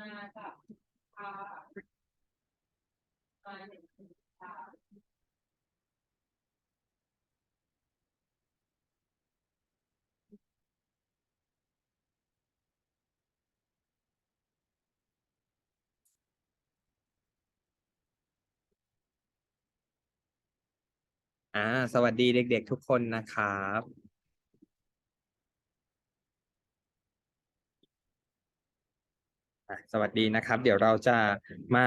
มากับพามาหนึ่งพาอ่า สวัสดีเด็ก ๆ ทุกคนนะครับอะ สวัสดีนะครับ เดี๋ยวเราจะมา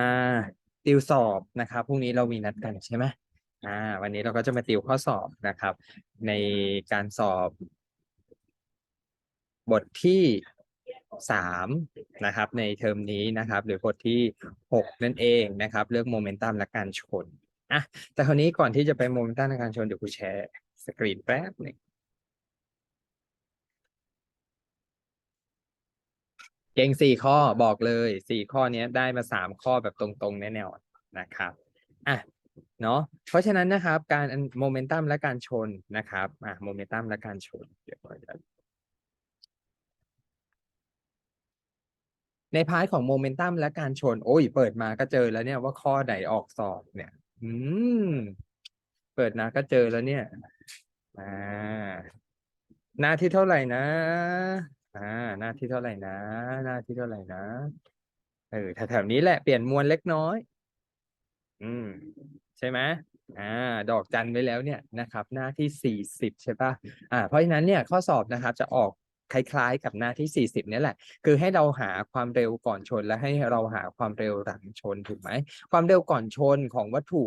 ติวสอบนะครับพรุ่งนี้เรามีนัดกันใช่ไหมอ่า วันนี้เราก็จะมาติวข้อสอบนะครับ ในการสอบบทที่สามนะครับ ในเทอมนี้นะครับ หรือบทที่หกนั่นเองนะครับ เรื่องโมเมนตัมและการชนอะแต่คราวนี้ก่อนที่จะไปโมเมนตัมในการชนเดี๋ยวกูแชร์สกรีนแป๊บหนึ่ง เก่งสี่ข้อบอกเลยสี่ข้อนี้ได้มาสามข้อแบบตรงๆแน่นอนนะครับอะเนาะเพราะฉะนั้นนะครับ การโมเมนตัมและการชนนะครับอะโมเมนตัมและการชนเดี๋ยวก่อนในพาร์ทของโมเมนตัมและการชน โอ้ย เปิดมาก็เจอแล้วเนี่ยว่าข้อไหนออกสอบเนี่ย อืม เปิดมาก็เจอแล้วเนี่ยอ่าหน้าที่เท่าไหร่นะ อ่าหน้าที่เท่าไหร่นะ หน้าที่เท่าไหร่นะ เออแถวๆนี้แหละเปลี่ยนมวลเล็กน้อย อืม ใช่ไหมอ่า ดอกจันไว้แล้วเนี่ยนะครับ หน้าที่สี่สิบใช่ปะอ่า เพราะฉะนั้นเนี่ยข้อสอบนะครับ จะออกคล้ายๆ กับหน้าที่สี่สิบนี่แหละ คือให้เราหาความเร็วก่อนชนและให้เราหาความเร็วหลังชนถูกไหม ความเร็วก่อนชนของวัตถุ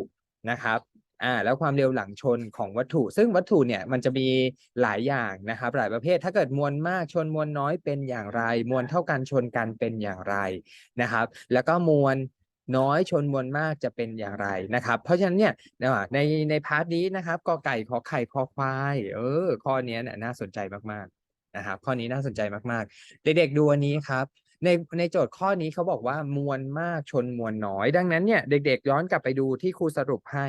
นะครับ อ่าแล้วความเร็วหลังชนของวัตถุ ซึ่งวัตถุเนี่ยมันจะมีหลายอย่างนะครับหลายประเภทถ้าเกิดมวลมากชนมวลน้อยเป็นอย่างไร มวลเท่ากันชนกันเป็นอย่างไรนะครับ แล้วก็มวลน้อยชนมวลมากจะเป็นอย่างไรนะครับ เพราะฉะนั้นเนี่ยในในพาร์ทนี้นะครับกอไก่ขอไข่คอควายเออข้อเนี้ยเนี่ยน่าสนใจมากๆนะครับข้อนี้น่าสนใจมากๆ เด็กๆดูอันนี้ครับในในโจทย์ข้อนี้เขาบอกว่ามวลมากชนมวลน้อย ดังนั้นเนี่ยเด็กๆย้อนกลับไปดูที่ครูสรุปให้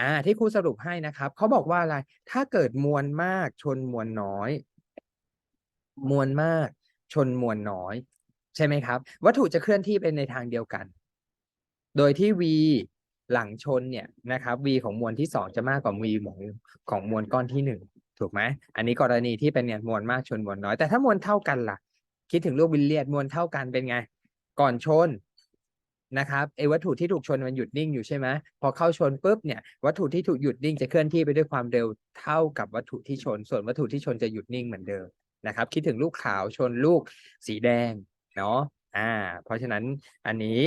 อ่าที่ครูสรุปให้นะครับเขาบอกว่าอะไร ถ้าเกิดมวลมากชนมวลน้อย มวลมาก ชนมวลน้อย ใช่ไหมครับ วัตถุจะเคลื่อนที่ไปในทางเดียวกัน โดยที่ v หลังชนเนี่ยนะครับ v ของมวลที่สองจะมากกว่า v ของของมวลก้อนที่หนึ่งถูกไหมอันนี้กรณีที่เป็นเนี่ยมวลมากชนมวลน้อย แต่ถ้ามวลเท่ากันล่ะ คิดถึงลูกวิลเลียดมวลเท่ากันเป็นไง ก่อนชน นะครับไอ้วัตถุที่ถูกชนมันหยุดนิ่งอยู่ใช่ไหมพอเข้าชนปุ๊บเนี่ยวัตถุที่ถูกหยุดนิ่งจะเคลื่อนที่ไปด้วยความเร็วเท่ากับวัตถุที่ชน ส่วนวัตถุที่ชนจะหยุดนิ่งเหมือนเดิมนะครับ คิดถึงลูกขาวชนลูกสีแดงเนาะอ่า เพราะฉะนั้นอันนี้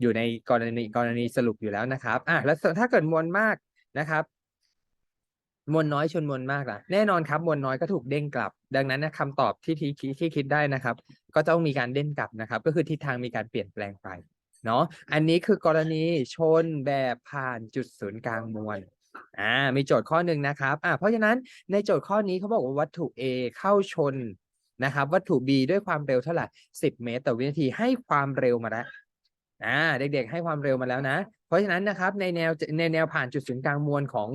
อยู่ในกรณีกรณีสรุปอยู่แล้วนะครับอะแล้วถ้าเกิดมวลมากนะครับมวลน้อยชนมวลมากล่ะแน่นอนครับมวลน้อยก็ถูกเด้งกลับ ดังนั้นนะคำตอบที่ที่ที่ที่คิดได้นะครับ ก็ต้องมีการเด้งกลับนะครับ ก็คือทิศทางมีการเปลี่ยนแปลงไป เนาะอันนี้คือกรณีชนแบบผ่านจุดศูนย์กลางมวลอ่ามีโจทย์ข้อหนึ่งนะครับอ่าเพราะฉะนั้นในโจทย์ข้อนี้เขาบอกว่าวัตถุ A เข้าชนนะครับวัตถุ B ด้วยความเร็วเท่าไหร่10 เมตรต่อวินาทีให้ความเร็วมาแล้วอ่าเด็กๆให้ความเร็วมาแล้วนะ เพราะฉะนั้นนะครับในแนวในแนวผ่านจุดศูนย์กลางมวลของ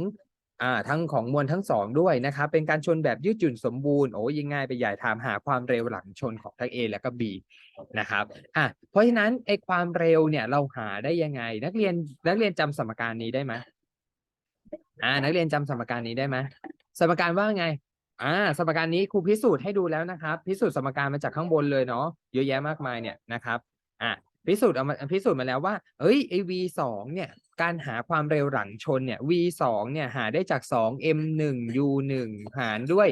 อ่าทั้งของมวลทั้งสองด้วยนะครับเป็นการชนแบบยืดหยุ่นสมบูรณ์โอ้ยิ่งง่ายไปใหญ่ถามหาความเร็วหลังชนของทั้ง A และก็ B นะครับอะเพราะฉะนั้นไอ้ความเร็วเนี่ยเราหาได้ยังไง นักเรียนนักเรียนจำสมการนี้ได้ไหมอ่านักเรียนจำสมการนี้ได้ไหมสมการว่าไงอ่าสมการนี้ครูพิสูจน์ให้ดูแล้วนะครับ พิสูจน์สมการมาจากข้างบนเลยเนาะเยอะแยะมากมายเนี่ยนะครับอะ พิสูจน์เอามาพิสูจน์มาแล้วว่า เอ้ยไอ v สองเนี่ย การหาความเร็วหลังชนเนี่ย v สองเนี่ยหาได้จากสอง m หนึ่ง u หนึ่งหารด้วย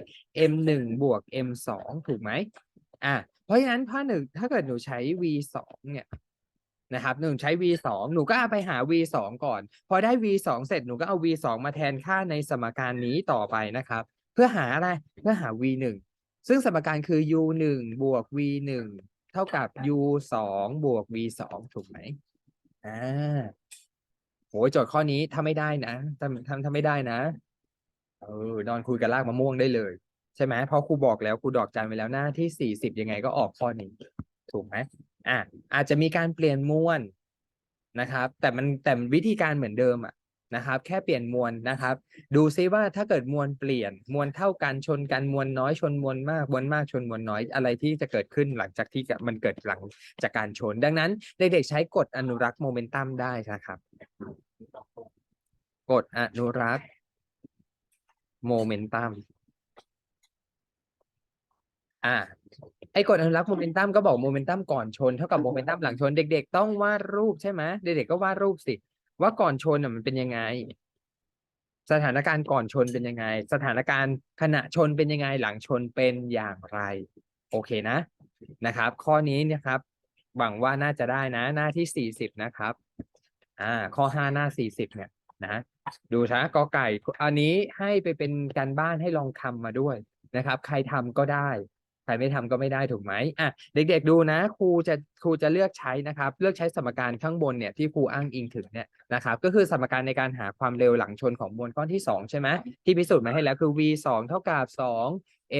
m หนึ่งบวก m สองถูกไหมอะเพราะฉะนั้นถ้าหนึ่งถ้าเกิดหนูใช้ v สองเนี่ยนะครับหนูใช้ v สองหนูก็เอาไปหา v สองก่อน พอได้ v สองเสร็จหนูก็เอา v สองมาแทนค่าในสมการนี้ต่อไปนะครับ เพื่อหาอะไรเพื่อหา v หนึ่งซึ่งสมการคือ u หนึ่งบวก v หนึ่ง เท่ากับ u สองบวก v สองถูกไหมอ่าโหโจทย์ข้อนี้ถ้าไม่ได้นะถ้าถ้าถ้าไม่ได้นะเออนอนคุยกับลากมะม่วงได้เลย ใช่ไหมเพราะครูบอกแล้วครูดอกจันไว้แล้วหน้าที่สี่สิบยังไงก็ออกข้อนี้ ถูกไหมอะอาจจะมีการเปลี่ยนมวลนะครับ แต่มันแต่วิธีการเหมือนเดิมอะ นะครับ แค่เปลี่ยนมวลนะครับ ดูซิว่าถ้าเกิดมวลเปลี่ยนมวลเท่ากันชนกันมวลน้อยชนมวลมากมวลมากชนมวลน้อยอะไรที่จะเกิดขึ้นหลังจากที่มันเกิดหลังจากการชน ดังนั้นเด็กๆใช้กฎอนุรักษ์โมเมนตัมได้นะครับ กฎอนุรักษ์โมเมนตัมอ่าไอ้กฎอนุรักษ์โมเมนตัมก็บอกโมเมนตัมก่อนชนเท่ากับโมเมนตัมหลังชนเด็ก ๆ ต้องวาดรูปใช่ไหมเด็กๆก็วาดรูปสิ ว่าก่อนชนมันเป็นยังไง สถานการณ์ก่อนชนเป็นยังไง สถานการณ์ขณะชนเป็นยังไงหลังชนเป็นอย่างไร โอเคนะนะครับ ข้อนี้นะครับหวังว่าน่าจะได้นะ หน้าที่สี่สิบนะครับ อ่า ข้อห้าหน้าสี่สิบเนี่ยนะดูนะกอไก่ อันนี้ให้ไปเป็นการบ้านให้ลองทำมาด้วยนะครับ ใครทำก็ได้ รไม่ทำก็ไม่ได้ถูกไหมอะเด็กๆดูนะ ครูจะครูจะเลือกใช้นะครับ เลือกใช้สมการข้างบนเนี่ยที่ครูอ้างอิงถึงเนี่ยนะครับ ก็คือสมการในการหาความเร็วหลังชนของมวลก้อนที่สองใช่ไหมที่พิสูจน์มาให้แล้วคือ v สองเท่ากับสอง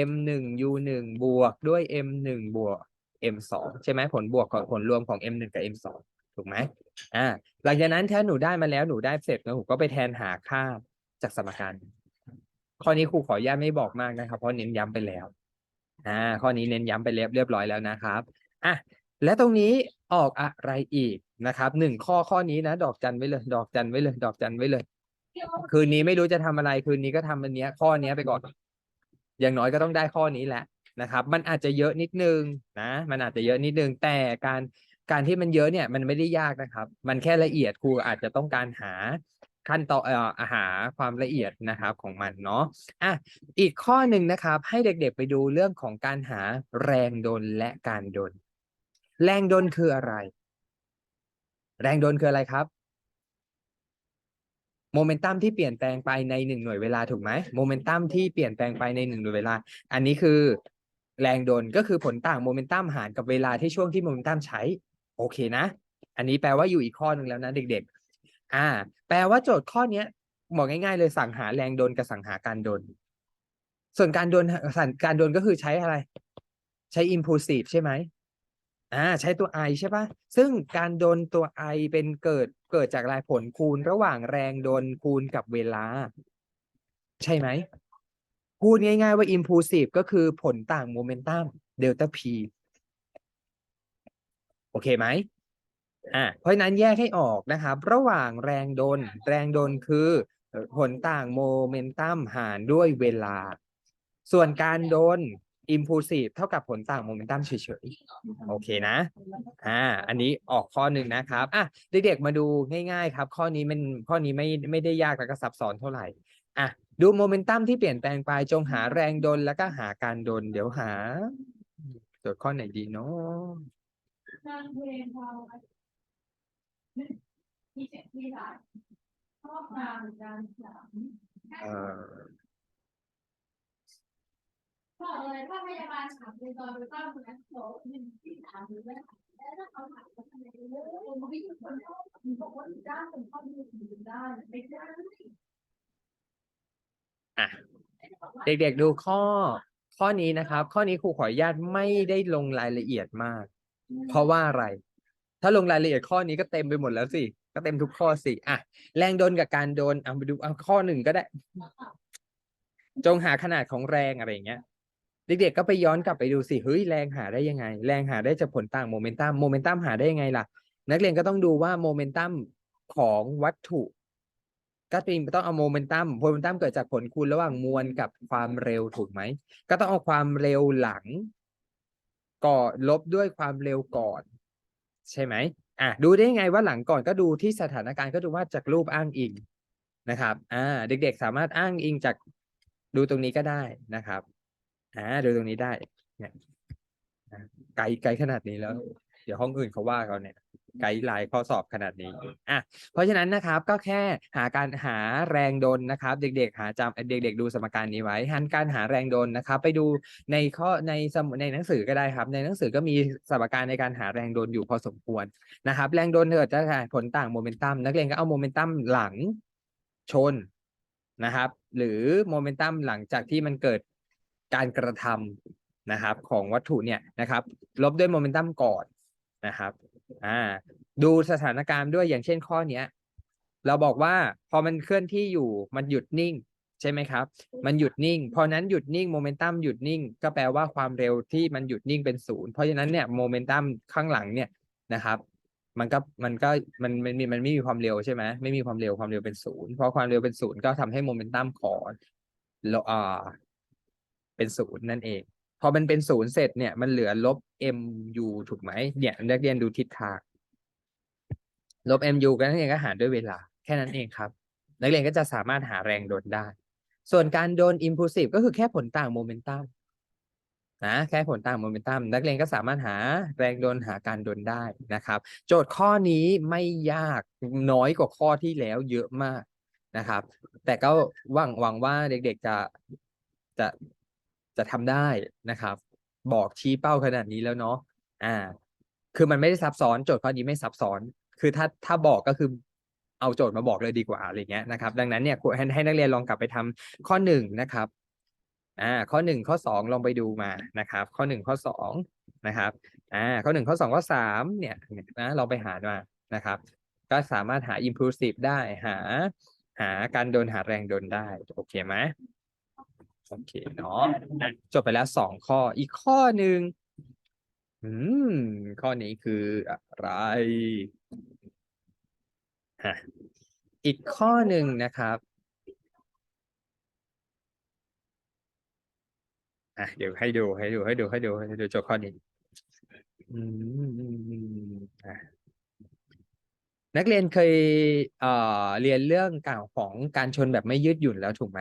m หนึ่ง u หนึ่งบวกด้วย m หนึ่งบวก m สองใช่ไหมผลบวกของผลรวมของ m หนึ่งกับ m สองถูกไหมอ่าหลังจากนั้นถ้าหนูได้มาแล้วหนูได้เสร็จแล้วหนูก็ไปแทนหาค่าจากสมการข้อนี้ครูขออนุญาตไม่บอกมากนะครับเพราะเน้นย้ำไปแล้ว อ่าข้อนี้เน้นย้ำไปเรียบเรียบร้อยแล้วนะครับอะและตรงนี้ออกอะไรอีกนะครับหนึ่งข้อข้อนี้นะ ดอกจันไว้เลย ดอกจันไว้เลย ดอกจันไว้เลย คืนนี้ไม่รู้จะทำอะไรคืนนี้ก็ทำอันเนี้ย ข้อเนี้ยไปก่อน อย่างน้อยก็ต้องได้ข้อนี้แหละนะครับ มันอาจจะเยอะนิดนึงนะ มันอาจจะเยอะนิดนึงแต่การการที่มันเยอะเนี่ย มันไม่ได้ยากนะครับ มันแค่ละเอียดครูอาจจะต้องการหา ขั้นตอนอ่อหาความละเอียดนะครับของมันเนาะอะอีกข้อหนึ่งนะครับ ให้เด็กๆไปดูเรื่องของการหาแรงดลและการดล แรงดลคืออะไร แรงดลคืออะไรครับโมเมนตัมที่เปลี่ยนแปลงไปในหนึ่งหน่วยเวลาถูกไหมโมเมนตัมที่เปลี่ยนแปลงไปในหนึ่งหน่วยเวลา อันนี้คือแรงดลก็คือผลต่างโมเมนตัมหารกับเวลาที่ช่วงที่โมเมนตัมใช้ โอเคนะ อันนี้แปลว่าอยู่อีกข้อหนึ่งแล้วนะเด็กๆ อ่า แปลว่าโจทย์ข้อเนี้ยบอกง่าย ๆ เลยสั่งหาแรงดลกับสั่งหาการดลส่วนการดลสั่งการดลก็คือใช้อะไร ใช้ impulsive ใช่ไหมอ่าใช้ตัว i ใช่ปะซึ่งการโดนตัว i เป็นเกิดเกิดจากรายผลคูณระหว่างแรงโดนคูณกับเวลา ใช่ไหมพูดง่าย ๆ ว่า impulsive ก็คือผลต่างโมเมนตัมเดลต้า p โอเคไหม อ่าเพราะฉะนั้นแยกให้ออกนะครับ ระหว่างแรงโดน แรงโดนคือผลต่างโมเมนตัมหารด้วยเวลา ส่วนการโดน impulsive เท่ากับผลต่างโมเมนตัมเฉยๆ โอเคนะ อ่า อันนี้ออกข้อหนึ่งนะครับ อะ เด็กๆ มาดูง่ายๆ ครับ ข้อนี้มันข้อนี้ไม่ไม่ได้ยากแล้วก็ซับซ้อนเท่าไหร่ อะ ดูโมเมนตัมที่เปลี่ยนแปลงไป จงหาแรงดลแล้วก็หาการดลเดี๋ยวหา โจทย์ข้อไหนดีเนาะ ที่เจ็ดที่ร้านชอบงานการสามเอ่อก็เลยถ้าพยาบาลถามในตอนไปตั้งคนนั้นโสหนึ่งที่ถามหรือไม่แล้วถ้าเขาถามว่าทำไมเยอะคนไม่อยู่คนเขาบอกว่าได้คนเขาดูถึงได้ไม่ได้อะเด็กๆดูข้อข้อนี้นะครับ ข้อนี้ครูขออนุญาตไม่ได้ลงรายละเอียดมาก เพราะว่าอะไร ถ้าลงรายละเอียดข้อนี้ก็เต็มไปหมดแล้วสิ ก็เต็มทุกข้อสิอะแรงโดนกับการโดนเอาไปดูเอาข้อหนึ่งก็ได้ จงหาขนาดของแรงอะไรอย่างเงี้ยเด็กๆก็ไปย้อนกลับไปดูสิเฮ้ยแรงหาได้ยังไง แรงหาได้จากผลต่างโมเมนตัมโมเมนตัมหาได้ยังไงล่ะ นักเรียนก็ต้องดูว่าโมเมนตัมของวัตถุก็จริงต้องเอาโมเมนตัมโมเมนตัมเกิดจากผลคูณระหว่างมวลกับความเร็วถูกไหม ก็ต้องเอาความเร็วหลังก่อลบด้วยความเร็วก่อน ใช่ไหมอะดูได้ไงว่าหลังก่อนก็ดูที่สถานการณ์ก็ดูว่าจากรูปอ้างอิงนะครับอ่าเด็กๆ สามารถอ้างอิงจากดูตรงนี้ก็ได้นะครับอ่าดูตรงนี้ได้เนี่ยไกลไกลขนาดนี้แล้ว เดี๋ยวห้องอื่นเขาว่าเราเนี่ย ไกด์ไลน์ข้อสอบขนาดนี้อะเพราะฉะนั้นนะครับก็แค่หาการหาแรงดลนะครับ เด็กๆ หาจำเด็ก ๆ ดูสมการนี้ไว้หันการหาแรงดลนะครับ ไปดูในข้อในสมุดในหนังสือก็ได้ครับ ในหนังสือก็มีสมการในการหาแรงดลอยู่พอสมควรนะครับ แรงดลเกิดจากผลต่างโมเมนตัมนักเรียนก็เอาโมเมนตัมหลังชนนะครับ หรือโมเมนตัมหลังจากที่มันเกิดการกระทำนะครับ ของวัตถุเนี่ยนะครับ ลบด้วยโมเมนตัมก่อนนะครับ อ่า ดูสถานการณ์ด้วยอย่างเช่นข้อเนี้ย เราบอกว่าพอมันเคลื่อนที่อยู่มันหยุดนิ่ง ใช่ไหมครับ มันหยุดนิ่งเพราะนั้นหยุดนิ่งโมเมนตัมหยุดนิ่ง ก็แปลว่าความเร็วที่มันหยุดนิ่งเป็นศูนย์เพราะฉะนั้นเนี่ยโมเมนตัมข้างหลังเนี่ยนะครับ มันก็มันก็มันมันมีมันไม่มีความเร็วใช่ไหมไม่มีความเร็วความเร็วเป็นศูนย์เพราะความเร็วเป็นศูนย์ก็ทำให้โมเมนตัมของเราอ่าเป็นศูนย์นั่นเอง พอมันเป็นศูนย์เสร็จเนี่ยมันเหลือลบ mu ถูกไหมเนี่ยนักเรียนดูทิศทาง ลบ mu ก็นักเรียนก็หารด้วยเวลา แค่นั้นเองครับ นักเรียนก็จะสามารถหาแรงโดนได้ ส่วนการโดน impulsive ก็คือแค่ผลต่างโมเมนตัมนะแค่ผลต่างโมเมนตัมนักเรียนก็สามารถหาแรงโดนหาการโดนได้นะครับ โจทย์ข้อนี้ไม่ยากน้อยกว่าข้อที่แล้วเยอะมากนะครับ แต่ก็หวังหวังว่าเด็กๆจะจะจะทำได้นะครับ บอกชี้เป้าขนาดนี้แล้วเนาะอ่า คือมันไม่ได้ซับซ้อนโจทย์ข้อนี้ไม่ซับซ้อน คือถ้าถ้าบอกก็คือเอาโจทย์มาบอกเลยดีกว่าอะไรเงี้ยนะครับ ดังนั้นเนี่ยครให้ให้นักเรียนลองกลับไปทำข้อหนึ่งนะครับอ่าข้อหนึ่งข้อสองลองไปดูมานะครับ ข้อหนึ่งข้อสองนะครับอ่าข้อหนึ่งข้อสองข้อสามเนี่ยนะลองไปหามานะครับ ก็สามารถหา impulsive ได้หา หาการโดนหาแรงโดนได้ โอเคไหม โอเคเนาะอะจบไปแล้วสองข้ออีกข้อหนึ่งอืม ข้อนี้คืออะไรฮะอีกข้อหนึ่งนะครับอะเดี๋ยวให้ดูให้ดูให้ดูให้ดูให้ดูโจทย์ข้อนี้อืมอืมอืมอะนักเรียนเคยเอ่อเรียนเรื่องกล่าวของการชนแบบไม่ยืดหยุ่นแล้วถูกไหม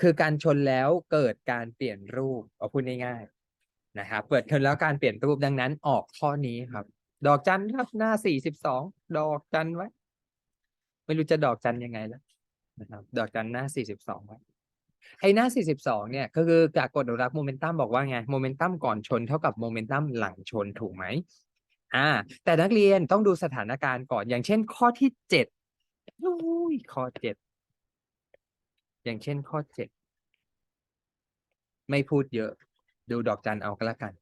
คือการชนแล้วเกิดการเปลี่ยนรูปเอาพูดง่ายๆนะครับเปิดชนแล้วการเปลี่ยนรูปดังนั้นออกข้อนี้ครับ ดอกจันครับหน้าสี่สิบสองดอกจันไว้ ไม่รู้จะดอกจันยังไงแล้วนะครับ ดอกจันหน้าสี่สิบสองไว้ไอ้หน้า 42 เนี่ยก็คือจากกฎอนุรักษ์โมเมนตัมบอกว่าไงโมเมนตัมก่อนชนเท่ากับโมเมนตัมหลังชนถูกไหมอ่า แต่นักเรียนต้องดูสถานการณ์ก่อนอย่างเช่นข้อที่เจ็ดอุ้ยข้อเจ็ด อย่างเช่นข้อเจ็ดไม่พูดเยอะดูดอกจันเอาก็แล้วกัน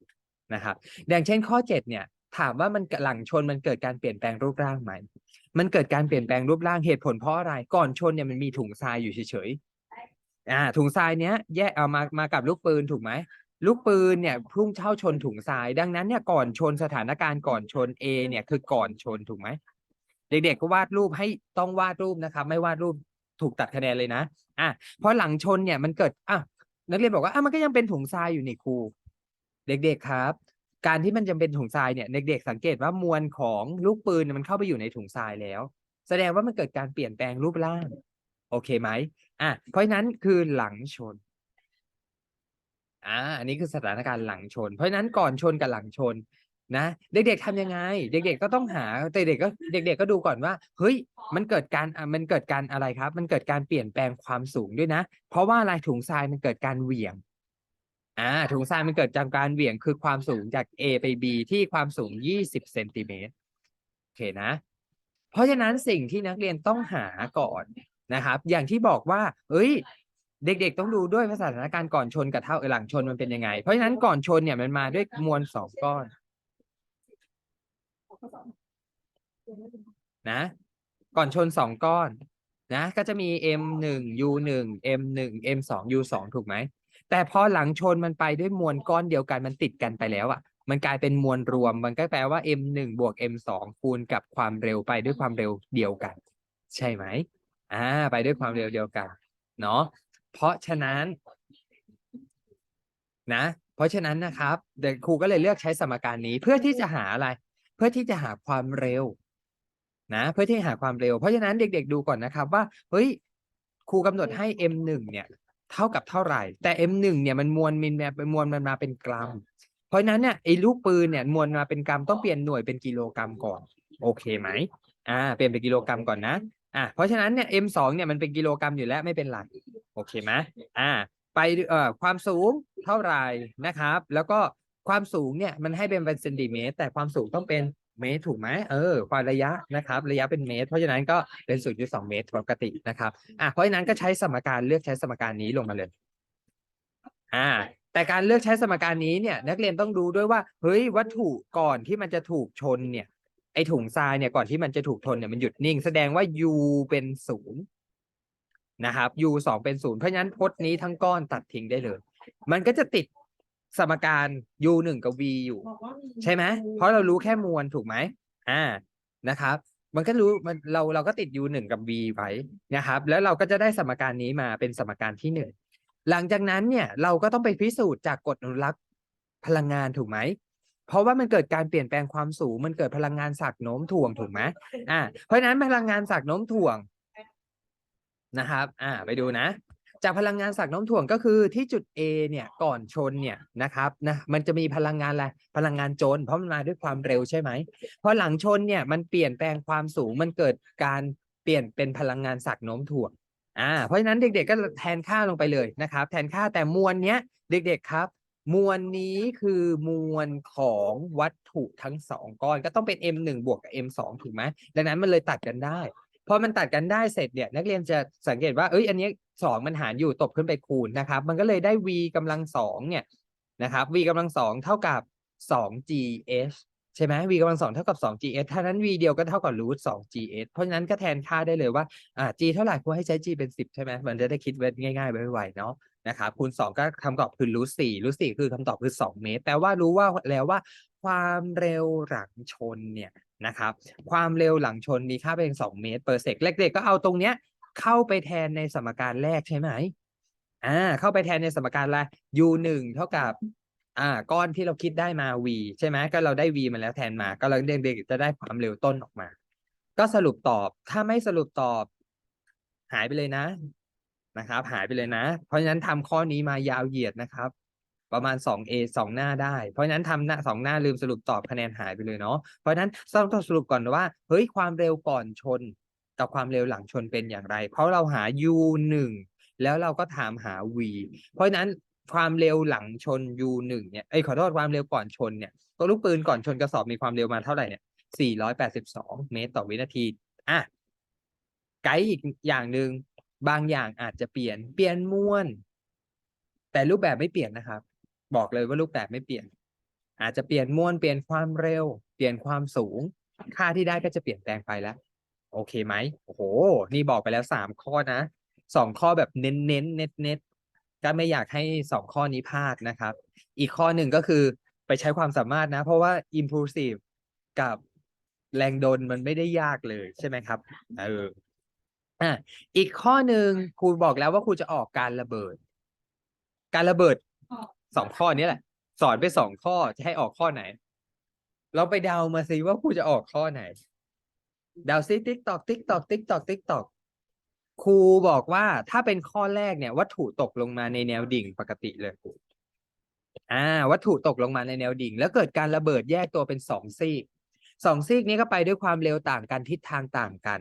นะครับอย่างเช่นข้อเจ็ดเนี่ย ถามว่ามันหลังชนมันเกิดการเปลี่ยนแปลงรูปร่างไหมมันเกิดการเปลี่ยนแปลงรูปร่างเหตุผลเพราะอะไรก่อนชนเนี่ยมันมีถุงทรายอยู่เฉยๆอ่าถุงทรายเนี้ยแยกเอามามากับลูกปืนถูกไหมลูกปืนเนี่ยพุ่งเข้าชนถุงทราย ดังนั้นเนี่ยก่อนชนสถานการณ์ก่อนชน A เนี่ยคือก่อนชนถูกไหมเด็กๆก็วาดรูปให้ต้องวาดรูปนะครับ ไม่วาดรูป ถูกตัดคะแนนเลยนะอะเพราะหลังชนเนี่ยมันเกิดอะนักเรียนบอกว่าอะมันก็ยังเป็นถุงทรายอยู่นี่ครู เด็กๆครับ การที่มันจะเป็นถุงทรายเนี่ยเด็กๆสังเกตว่ามวลของลูกปืนมันเข้าไปอยู่ในถุงทรายแล้ว แสดงว่ามันเกิดการเปลี่ยนแปลงรูปร่าง โอเคไหมอะเพราะนั้นคือหลังชนอ่าอันนี้คือสถานการณ์หลังชน เพราะนั้นก่อนชนกับหลังชน นะ เด็กๆทำยังไง เด็กๆก็ต้องหาแต่เด็กก็เด็กๆก็ดูก่อนว่า เฮ้ย มันเกิดการอะมันเกิดการอะไรครับ มันเกิดการเปลี่ยนแปลงความสูงด้วยนะ เพราะว่าอะไรถุงทรายมันเกิดการเหวี่ยงอ่าถุงทรายมันเกิดจากการเหวี่ยงคือความสูงจาก A ไป B ที่ความสูง 20เซนติเมตรโอเคนะ เพราะฉะนั้นสิ่งที่นักเรียนต้องหาก่อนนะครับ อย่างที่บอกว่า เอ้ย เด็กๆ ต้องดูด้วยว่าสถานการณ์ก่อนชนกับเท่าเออหลังชนมันเป็นยังไง เพราะฉะนั้นก่อนชนเนี่ยมันมาด้วยมวลสองก้อน นะ ก่อนชนสองก้อน นะ ก็จะมี m หนึ่ง u หนึ่ง m หนึ่ง m สอง u สองถูกไหม แต่พอหลังชนมันไปด้วยมวลก้อนเดียวกันมันติดกันไปแล้วอะ มันกลายเป็นมวลรวม มันก็แปลว่า m หนึ่งบวก m สองคูณกับความเร็วไปด้วยความเร็วเดียวกัน ใช่ไหมอ่า ไปด้วยความเร็วเดียวกัน เนาะเพราะฉะนั้น นะ เพราะฉะนั้นนะครับเด็กครูก็เลยเลือกใช้สมการนี้เพื่อที่จะหาอะไร เพื่อที่จะหาความเร็วนะเพื่อที่จะหาความเร็ว เพราะฉะนั้นเด็กๆดูก่อนนะครับว่าเฮ้ยครูกำหนดให้ m หนึ่งเนี่ยเท่ากับเท่าไหร่ แต่ m หนึ่งเนี่ยมันมวลมินมาเป็นมวลมันมาเป็นกรัม เพราะฉะนั้นเนี่ยไอ้ลูกปืนเนี่ยมวลมาเป็นกรัมต้องเปลี่ยนหน่วยเป็นกิโลกรัมก่อน โอเคไหมอ่าเปลี่ยนเป็นกิโลกรัมก่อนนะอ่าเพราะฉะนั้นเนี่ย m สองเนี่ยมันเป็นกิโลกรัมอยู่แล้วไม่เป็นไรโอเคไหมอ่าไปเอ่อความสูงเท่าไหร่นะครับ แล้วก็ ความสูงเนี่ยมันให้เป็นเป็นเซนติเมตร แต่ความสูงต้องเป็นเมตรถูกไหมเออ ความระยะนะครับ ระยะเป็นเมตร เพราะฉะนั้นก็เป็น 0.2 เมตรปกตินะครับอะเพราะฉะนั้นก็ใช้สมการเลือกใช้สมการนี้ลงมาเลยอ่าแต่การเลือกใช้สมการนี้เนี่ย นักเรียนต้องดูด้วยว่าเฮ้ยวัตถุก่อนที่มันจะถูกชนเนี่ยไอถุงทรายเนี่ยก่อนที่มันจะถูกทนเนี่ยมันหยุดนิ่ง แสดงว่า u เป็นศูนย์นะครับ u สองเป็นศูนย์เพราะฉะนั้นพจน์นี้ทั้งก้อนตัดทิ้งได้เลย มันก็จะติด สมการ u หนึ่งกับ v อยู่บอกว่ามีใช่ไหมเพราะเรารู้แค่มวลถูกไหมอ่านะครับ มันก็รู้มันเราเราก็ติด u หนึ่งกับ v ไว้นะครับ แล้วเราก็จะได้สมการนี้มาเป็นสมการที่หนึ่งหลังจากนั้นเนี่ยเราก็ต้องไปพิสูจน์จากกฎอนุรักษ์พลังงานถูกไหมเพราะว่ามันเกิดการเปลี่ยนแปลงความสูง มันเกิดพลังงานสักโน้มถ่วงถูกไหมอ่าเพราะฉะนั้นพลังงานสักโน้มถ่วงนะครับ อ่า ไปดูนะ จากพลังงานสักน้มถ่วงก็คือที่จุด A เนี่ยก่อนชนเนี่ยนะครับนะมันจะมีพลังงานอะไรพลังงานโจรเพราะมันมาด้วยความเร็วใช่ไหมพอหลังชนเนี่ยมันเปลี่ยนแปลงความสูงมันเกิดการเปลี่ยนเป็นพลังงานสักโน้มถ่วงอ่าเพราะฉะนั้นเด็กๆก็แทนค่าลงไปเลยนะครับ แทนค่าแต่มวลเนี้ยเด็กๆครับ มวลนี้คือมวลของวัตถุทั้งสองก้อนก็ต้องเป็น m 1 บวกกับ m 2 ถูกไหมดังนั้นมันเลยตัดกันได้พอมันตัดกันได้เสร็จเนี่ยนักเรียนจะสังเกตว่าเอ้ยอันนี้ สองมันหารอยู่ตบขึ้นไปคูณนะครับ มันก็เลยได้ v กำลังสองเนี่ยนะครับ v กำลังสองเท่ากับสอง gs ใช่ไหม v กำลังสองเท่ากับสอง gs ถ้านั้น v เดียวก็เท่ากับ root สอง gs เพราะฉะนั้นก็แทนค่าได้เลยว่าอ่า g เท่าไหร่ควรให้ใช้ g เป็นสิบใช่ไหมมันจะได้คิดไว้ง่ายๆไวๆเนาะนะครับคูณสองก็คำตอบคือ root สี่ root สี่คือคำตอบคือสองเมตรแปลว่ารู้ว่าแล้วว่าความเร็วหลังชนเนี่ยนะครับ ความเร็วหลังชนมีค่าเป็นสองเมตรเปอร์เซกเด็กๆก็เอาตรงเนี้ย เข้าไปแทนในสมการแรกใช่ไหมอ่าเข้าไปแทนในสมการละ u หนึ่งเท่ากับ อ่า ก้อนที่เราคิดได้มา v ใช่ไหมก็เราได้ v มาแล้วแทนมา ก็เราเด็กๆจะได้ความเร็วต้นออกมา ก็สรุปตอบถ้าไม่สรุปตอบ หายไปเลยนะนะครับ หายไปเลยนะ เพราะฉะนั้นทำข้อนี้มายาวเหยียดนะครับ ประมาณ 2A สองหน้าได้ เพราะฉะนั้นทำหน้าสองหน้าลืมสรุปตอบคะแนนหายไปเลยเนาะเพราะฉะนั้นต้องสรุปก่อนว่าเฮ้ยความเร็วก่อนชน กับความเร็วหลังชนเป็นอย่างไร เพราะเราหา u หนึ่งแล้วเราก็ถามหา v เพราะนั้นความเร็วหลังชน u หนึ่งเนี่ยเอ้ขอโทษความเร็วก่อนชนเนี่ยตัวลูกปืนก่อนชนกระสอบมีความเร็วมาเท่าไหร่เนี่ย482 เมตรต่อวินาทีอะไกด์อีกอย่างหนึ่งบางอย่างอาจจะเปลี่ยนเปลี่ยนมวลแต่รูปแบบไม่เปลี่ยนนะครับ บอกเลยว่ารูปแบบไม่เปลี่ยน อาจจะเปลี่ยนมวลเปลี่ยนความเร็ว เปลี่ยนความสูง ค่าที่ได้ก็จะเปลี่ยนแปลงไปแล้ว โอเคไหมโอ้โห นี่บอกไปแล้วสามข้อนะสองข้อแบบเน้นเน้นเน็ตเน็ตก็ไม่อยากให้สองข้อนี้พลาดนะครับ อีกข้อหนึ่งก็คือไปใช้ความสามารถนะ เพราะว่า impulsive กับแรงดนมันไม่ได้ยากเลยใช่ไหมครับเอออะอีกข้อหนึ่งครูบอกแล้วว่าครูจะออกการระเบิด การระเบิดสองข้อนี้แหละ สอนไปสองข้อจะให้ออกข้อไหน เราไปเดามาสิว่าครูจะออกข้อไหน เดาซิติ๊กตอกติ๊กตอกติ๊กตอกติ๊กตอกครูบอกว่าถ้าเป็นข้อแรกเนี่ย วัตถุตกลงมาในแนวดิ่งปกติเลยอ่า วัตถุตกลงมาในแนวดิ่ง แล้วเกิดการระเบิดแยกตัวเป็นสองซีกสองซีกนี้ก็ไปด้วยความเร็วต่างกันทิศทางต่างกัน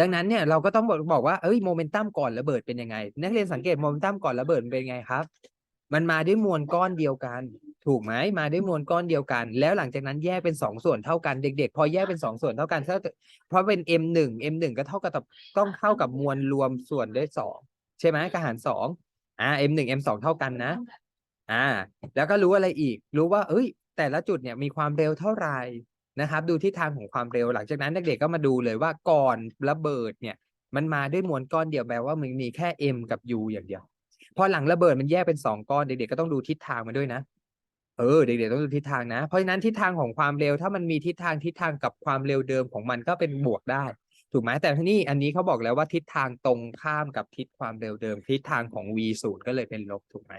ดังนั้นเนี่ยเราก็ต้องบอกบอกว่าเอ้ยโมเมนตัมก่อนระเบิดเป็นยังไง นักเรียนสังเกตโมเมนตัมก่อนระเบิดเป็นยังไงครับ มันมาด้วยมวลก้อนเดียวกัน ถูกไหมมาด้วยมวลก้อนเดียวกัน แล้วหลังจากนั้นแยกเป็นสองส่วนเท่ากันเด็ก ๆ พอแยกเป็นสองส่วนเท่ากันเพราะเป็น m หนึ่ง m หนึ่งก็เท่ากับต้องเท่ากับมวลรวมส่วนด้วยสองใช่ไหมก็หารสองอ่า m หนึ่ง m สองเท่ากันนะ อ่า แล้วก็รู้อะไรอีก รู้ว่า เอ้ย แต่ละจุดเนี่ยมีความเร็วเท่าไหร่นะครับ ดูทิศทางของความเร็วหลังจากนั้นเด็กๆก็มาดูเลยว่าก่อนระเบิดเนี่ย มันมาด้วยมวลก้อนเดียวแปลว่ามันมีแค่ m กับ u อย่างเดียวพอหลังระเบิดมันแยกเป็นสองก้อนเด็กๆก็ต้องดูทิศทางมาด้วยนะ เออเด็กๆต้องดูทิศทางนะ เพราะฉะนั้นทิศทางของความเร็วถ้ามันมีทิศทางทิศทางกับความเร็วเดิมของมันก็เป็นบวกได้ ถูกไหมแต่ที่นี่อันนี้เขาบอกแล้วว่าทิศทางตรงข้ามกับทิศความเร็วเดิม ทิศทางของ v ศูนย์ก็เลยเป็นลบถูกไหม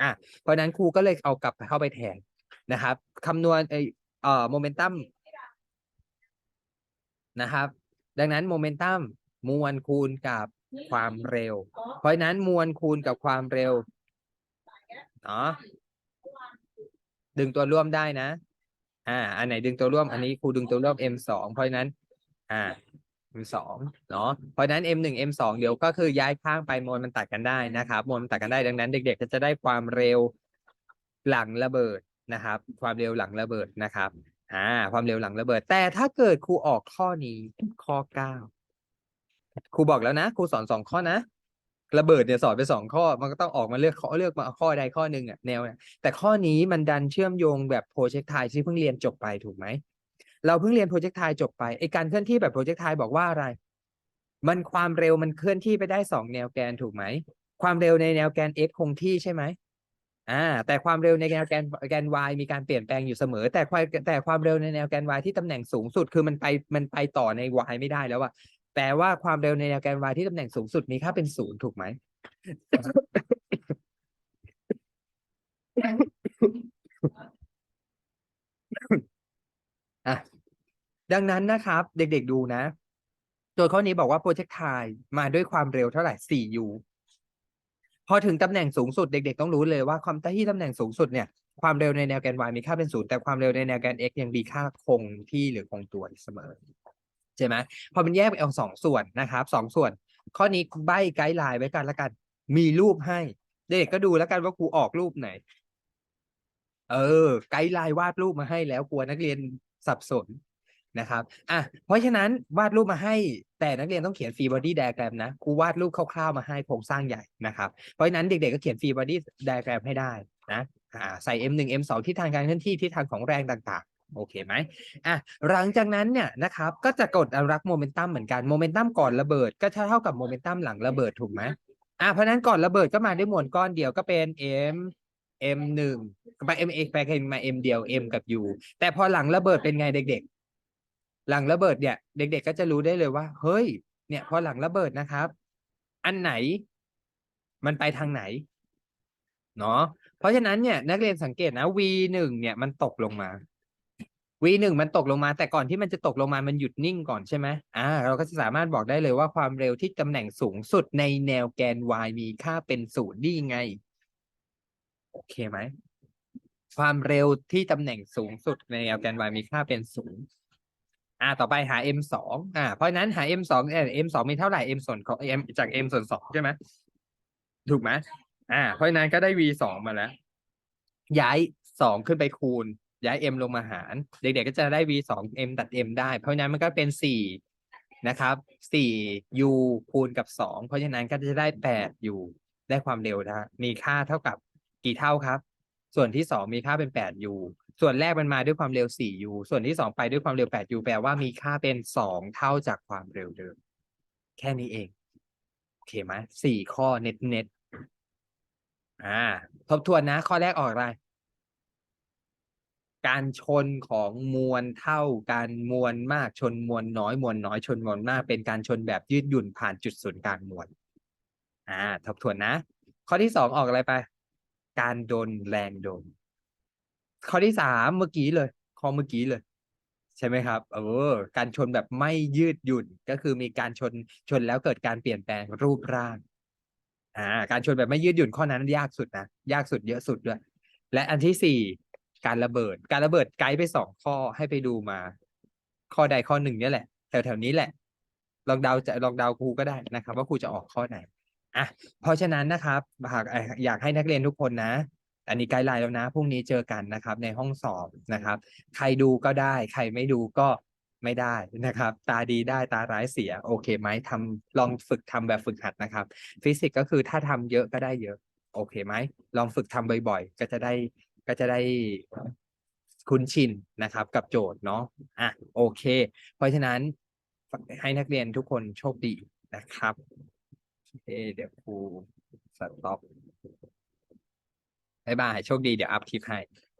อะเพราะฉะนั้นครูก็เลยเอากลับเข้าไปแทนนะครับคำนวณไอเอ่อโมเมนตัมนะครับ ดังนั้นโมเมนตัมมวลคูณกับความเร็ว เพราะฉะนั้นมวลคูณกับความเร็วเนาะ ดึงตัวร่วมได้นะ อ่า อันไหนดึงตัวร่วม อันนี้ครูดึงตัวร่วม m สองเพราะฉะนั้น อ่า m สองเนาะ เพราะฉะนั้น m หนึ่ง m สองเดี๋ยวก็คือย้ายข้างไปมวลมันตัดกันได้นะครับมวลมันตัดกันได้ดังนั้น เด็ก ๆ ก็จะได้ความเร็วหลังระเบิดนะครับ ความเร็วหลังระเบิดนะครับ อ่า ความเร็วหลังระเบิด แต่ถ้าเกิดครูออกข้อนี้ข้อเก้าครูบอกแล้วนะครูสอนสองข้อนะ ระเบิดเนี่ยสอนไปสองข้อ มันก็ต้องออกมาเลือกข้อเลือกมาข้อใดข้อหนึ่งอะแนวเนี่ยแต่ข้อนี้มันดันเชื่อมโยงแบบโปรเจกต์ไทที่เพิ่งเรียนจบไปถูกไหมเราเพิ่งเรียนโปรเจกต์ไทจบไปไอการเคลื่อนที่แบบโปรเจกต์ไทบอกว่าอะไร มันความเร็วมันเคลื่อนที่ไปได้สองแนวแกนถูกไหมความเร็วในแนวแกน x คงที่ใช่ไหมอ่า แต่ความเร็วในแนวแกนแกน y มีการเปลี่ยนแปลงอยู่เสมอ แต่ความแต่ความเร็วในแนวแกน y ที่ตำแหน่งสูงสุด คือมันไปมันไปต่อใน y ไม่ได้แล้วอะ แปลว่าความเร็วในแนวแกน y ที่ตำแหน่งสูงสุดมีค่าเป็นศูนย์ถูกไหม อะ ดังนั้นนะครับ เด็กๆดูนะโจทย์ข้อนี้บอกว่าโปรเจกต์ไทมาด้วยความเร็วเท่าไหร่ 4u พอถึงตำแหน่งสูงสุดเด็กๆต้องรู้เลยว่าความที่ตำแหน่งสูงสุดเนี่ยความเร็วในแนวแกน y มีค่าเป็นศูนย์แต่ความเร็วในแนวแกน x ยังมีค่าคงที่หรือคงตัวเสมอ ใช่ไหมพอมันแยกไปเอาสองส่วนนะครับสองส่วน ข้อนี้ใบไกด์ไลน์ไว้กันล้วกัน มีรูปให้ เด็กก็ดูแล้วกันว่าครูออกรูปไหน เออ ไกด์ไลน์วาดรูปมาให้แล้วกลัวนักเรียนสับสนนะครับอะเพราะฉะนั้นวาดรูปมาให้แต่นักเรียนต้องเขียนฟรีบอดี้ไดอะแกรมนะครูวาดรูปคร่าวๆมาให้โครงสร้างใหญ่นะครับ เพราะฉะนั้นเด็กๆก็เขียนฟรีบอดี้ไดอะแกรมให้ได้นะอ่าใส่ M1 M2 ที่ทางการเคลื่อนที่ที่ทางของแรงต่าง โอเคไหมอะหลังจากนั้นเนี่ยนะครับ ก็จะกดอนุรักษ์โมเมนตัมเหมือนกันโมเมนตัมก่อนระเบิดก็เท่ากับโมเมนตัมหลังระเบิดถูกไหมอะเพราะนั้นก่อนระเบิดก็มาด้วยมวลก้อนเดียวก็เป็น M M หนึ่งไป M X ไปกันมา M เดียว M กับ U แต่พอหลังระเบิดเป็นไงเด็ก ๆ หลังระเบิดเนี่ย เด็ก ๆ ก็จะรู้ได้เลยว่า เฮ้ย เนี่ย พอหลังระเบิดนะครับ อันไหน มันไปทางไหนเนาะเพราะฉะนั้นเนี่ย นักเรียนสังเกตนะ V หนึ่งเนี่ยมันตกลงมา V หนึ่งมันตกลงมา แต่ก่อนที่มันจะตกลงมามันหยุดนิ่งก่อนใช่ไหมอ่า เราก็จะสามารถบอกได้เลยว่าความเร็วที่ตำแหน่งสูงสุดในแนวแกน y มีค่าเป็นศูนย์นี่ไง โอเคไหม ความเร็วที่ตำแหน่งสูงสุดในแนวแกน y มีค่าเป็นศูนย์อ่า ต่อไปหา m สองอ่า เพราะนั้นหา m สองเอ่อ m สองมีเท่าไหร่ m ส่วนของ m จาก m ส่วนสองใช่ไหมถูกไหมอ่า เพราะฉะนั้นก็ได้ v สองมาแล้ว ย้ายสองขึ้นไปคูณ ย้าย m ลงมาหาร เด็กๆก็จะได้ v สอง m ตัด m ได้ เพราะฉะนั้นมันก็เป็นสี่นะครับสี่ u คูณกับสองเพราะฉะนั้นก็จะได้แปด u ได้ความเร็วนะมีค่าเท่ากับกี่เท่าครับ ส่วนที่สองมีค่าเป็นแปด u ส่วนแรกมันมาด้วยความเร็วสี่ u ส่วนที่สองไปด้วยความเร็วแปด u แปลว่ามีค่าเป็นสองเท่าจากความเร็วเดิม แค่นี้เอง โอเคไหมสี่ข้อเน็ตเน็ตอ่า ทบทวนนะ ข้อแรกออกอะไร การชนของมวลเท่ากันมวลมากชนมวลน้อยมวลน้อยชนมวลมาก เป็นการชนแบบยืดหยุ่นผ่านจุดศูนย์กลางมวลอ่าทบทวนนะ ข้อที่สองออกอะไรไป การโดนแรงโดน ข้อที่สามเมื่อกี้เลยข้อเมื่อกี้เลย ใช่ไหมครับเออการชนแบบไม่ยืดหยุ่นก็คือมีการชนชนแล้วเกิดการเปลี่ยนแปลงรูปร่างอ่าการชนแบบไม่ยืดหยุ่นข้อนั้นยากสุดนะยากสุดเยอะสุดด้วยและอันที่สี่ การระเบิด การระเบิดไกด์ไปสองข้อให้ไปดูมา ข้อใดข้อหนึ่งเนี่ยแหละแถวๆนี้แหละ ลองเดาจะลองเดาครูก็ได้นะครับ ว่าครูจะออกข้อไหนอะเพราะฉะนั้นนะครับหากอยากให้นักเรียนทุกคนนะ อันนี้ไกด์ไลน์แล้วนะพรุ่งนี้เจอกันนะครับ ในห้องสอบนะครับ ใครดูก็ได้ ใครไม่ดูก็ไม่ได้นะครับ ตาดีได้ตาร้ายเสีย โอเคไหมทำลองฝึกทำแบบฝึกหัดนะครับ ฟิสิกส์ก็คือถ้าทำเยอะก็ได้เยอะ โอเคไหมลองฝึกทำบ่อย ๆ ก็จะได้ ก็จะได้คุ้นชินนะครับกับโจทย์เนาะอะโอเค เพราะฉะนั้นให้นักเรียนทุกคนโชคดีนะครับเอเดี๋ยวครูสต็อปบายบายโชคดีเดี๋ยวอัพคลิปให้